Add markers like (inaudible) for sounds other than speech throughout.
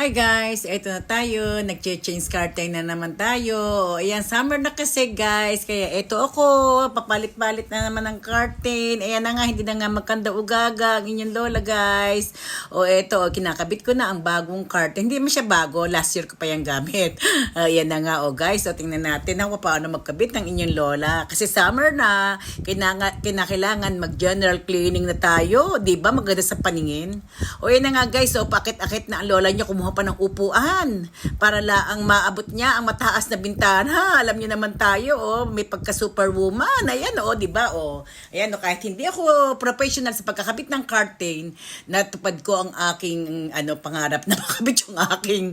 Hi guys, eto na tayo. Nag-change curtain na naman tayo. O, Ayan, summer na kasi guys. Kaya eto ako, papalit-palit na naman ng curtain. Ayan na nga, hindi na nga magkanda ugaga ang inyong lola guys. O eto, o, kinakabit ko na ang bagong curtain. Hindi man siya bago, last year ko pa yung gamit. (laughs) Ayan na nga, o guys. O tingnan natin ako paano magkabit ng inyong lola. Kasi summer na, kinakailangan mag-general cleaning na tayo. Ba? Maganda sa paningin. O yan na nga guys, so pakit-akit na ang lola niya kumuha pa ng upuan para laang maabot niya ang mataas na bintana. Alam niyo naman tayo, oh, may pagka superwoman. Ayan oh, 'di ba? Oh. Ayan oh, kahit hindi ako professional sa pagkakabit ng curtain, natupad ko ang aking ano pangarap na (laughs) makabit yung aking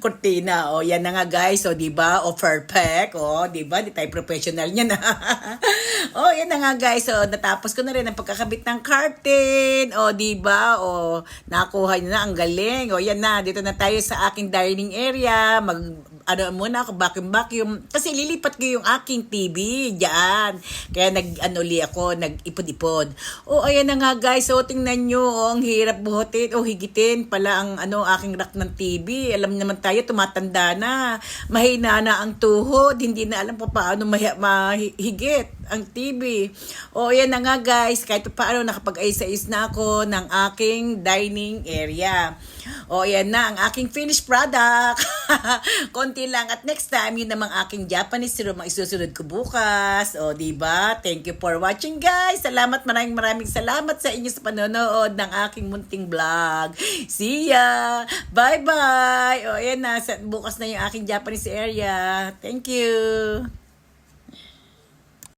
kurtina. Oh, yan na nga guys, oh, 'di ba? Oh, perfect. Oh, 'di ba? Di tayo professional niyan. (laughs) oh, yan na nga guys. So, natapos ko na rin ang pagkakabit ng curtain. O, di ba? O, nakuha niyo na. Ang galing. O, yan na. Dito na tayo sa aking dining area. Mag, ano muna ako, vacuum-vacuum. Kasi lilipat ko yung aking TV. Diyan. Kaya nag, ano li ako, nag-ipod-ipod. O, ayan na nga guys. O, tingnan nyo. O, ang hirap buhatin. O, higitin pala ang, ano, aking rack ng TV. Alam naman tayo, tumatanda na. Mahina na ang tuhod. Hindi na alam pa paano mahi- mahigit ang TV. O, yan na nga guys. Kahit paano nakapag-ayos-ayos na ako ng aking dining area. O, yan na ang aking finished product. (laughs) (laughs) Konti lang. At next time, yun namang aking Japanese room ang isusunod ko bukas. O, di ba? Thank you for watching guys. Salamat, maraming maraming salamat sa inyo sa panonood ng aking munting vlog. See ya! Bye-bye! O, yan na. Bukas na yung aking Japanese area. Thank you!